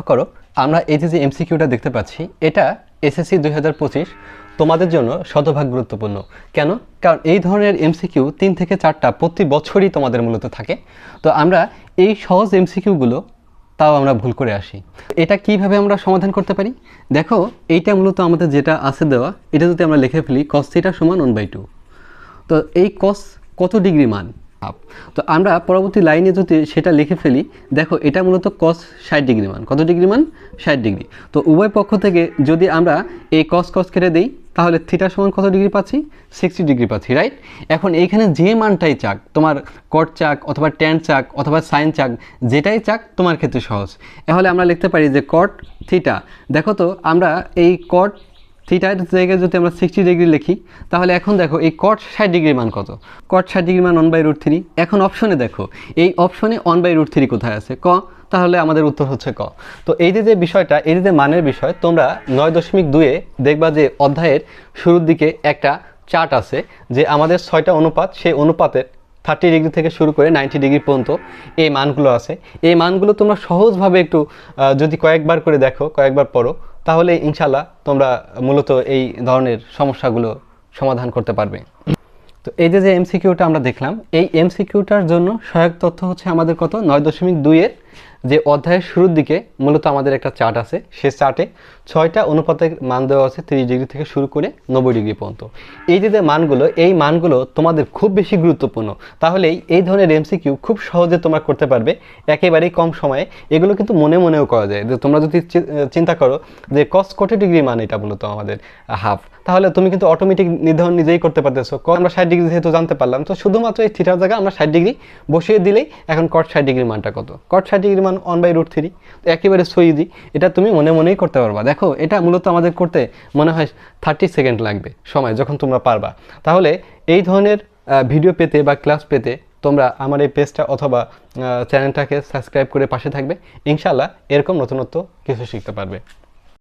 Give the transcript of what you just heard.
লক্ষ্য করো, আমরা এই যে যে এমসিকিউটা দেখতে পাচ্ছি, এটা এসএসসি দুই হাজার পঁচিশ তোমাদের জন্য শতভাগ গুরুত্বপূর্ণ। কেন? কারণ এই ধরনের এমসিকিউ তিন থেকে চারটা প্রতি বছরই তোমাদের মূলত থাকে। তো আমরা এই সহজ এমসিকিউগুলো তাও আমরা ভুল করে আসি। এটা কীভাবে আমরা সমাধান করতে পারি? দেখো, এইটা মূলত আমাদের যেটা আছে দেওয়া, এটা যদি আমরা লিখে ফেলি কস থিটা সমান ওয়ান বাই টু তো এই কস কত ডিগ্রি মান? হাফ তো আমরা পরবর্তী লাইনে যদি সেটা লিখে ফেলি, দেখো এটা মূলত কস ষাট ডিগ্রি মান। কত ডিগ্রি মান? ষাট ডিগ্রি। তো উভয় পক্ষ থেকে যদি আমরা এই কস কস কেটে দিই, তাহলে থিটা সমান কত ডিগ্রি পাচ্ছি? সিক্সটি ডিগ্রি পাচ্ছি রাইট এখন এইখানে যে মানটাই চাক, তোমার কট চাক অথবা ট্যান চাক অথবা সাইন চাক, যেটাই চাক, তোমার ক্ষেত্রে সহজ। তাহলে আমরা লিখতে পারি যে কট থিটা দেখো তো, আমরা এই কট থিটার জায়গায় যদি আমরা সিক্সটি ডিগ্রি লিখি, তাহলে এখন দেখো এই কট ষাট ডিগ্রি মান কত? কট ষাট ডিগ্রি মান ওয়ান বাই রুট থ্রি এখন অপশনে দেখো, এই অপশনে ওয়ান বাই রুট থ্রি কোথায় আছে? ক? তাহলে আমাদের উত্তর হচ্ছে ক। তো এই যে বিষয়টা, এই যে মানের বিষয়, তোমরা নয় দশমিক দুয়ে দেখবা যে অধ্যায়ের শুরুর দিকে একটা চার্ট আছে যে আমাদের ছয়টা অনুপাত, সেই অনুপাতের থার্টি ডিগ্রি থেকে শুরু করে নাইনটি ডিগ্রি পর্যন্ত এই মানগুলো আছে। এই মানগুলো তোমরা সহজভাবে একটু যদি কয়েকবার করে দেখো, কয়েকবার পড়ো তাহলে ইনশাল্লাহ তোমরা মূলত এই ধরনের সমস্যাগুলো সমাধান করতে পারবে। তো এই যে যে এমসিকিউটা আমরা দেখলাম, এই এমসিকিউটার জন্য সহায়ক তথ্য হচ্ছে আমাদের কত? নয় দশমিক দুইয়ের যে অধ্যায়ের শুরুর দিকে মূলত আমাদের একটা চার্ট আছে, সে চার্টে ছয়টা অনুপাতের মান দেওয়া আছে তিরিশ ডিগ্রি থেকে শুরু করে নব্বই ডিগ্রি পর্যন্ত। এই যে মানগুলো, এই মানগুলো তোমাদের খুব বেশি গুরুত্বপূর্ণ। তাহলেই এই ধরনের এমসিকিউ খুব সহজে তোমরা করতে পারবে, একেবারেই কম সময়ে। এগুলো কিন্তু মনে মনেও করা যায়। যে তোমরা যদি চিন্তা করো যে কস কত ডিগ্রি মান এটা মূলত আমাদের হাফ তাহলে তুমি কিন্তু অটোমেটিক নির্ধারণ নিজেই করতে পারতেছো। আমরা ষাট ডিগ্রি যেহেতু জানতে পারলাম, তো শুধুমাত্র এই থিটার জায়গায় আমরা ষাট ডিগ্রি বসিয়ে দিলেই এখন কট ষাট ডিগ্রি মানটা কত? কট ষাট ডিগ্রি মান ওয়ান বাই রুট থ্রি তো একেবারে সইজি এটা তুমি মনে মনেই করতে পারবা। দেখো, এটা মূলত আমাদের করতে মনে হয় থার্টি সেকেন্ড লাগবে সময়, যখন তোমরা পারবা। তাহলে এই ধরনের ভিডিও পেতে বা ক্লাস পেতে তোমরা আমার এই পেজটা অথবা চ্যানেলটাকে সাবস্ক্রাইব করে পাশে থাকবে। ইনশাল্লাহ এরকম নতুনত্ব কিছু শিখতে পারবে।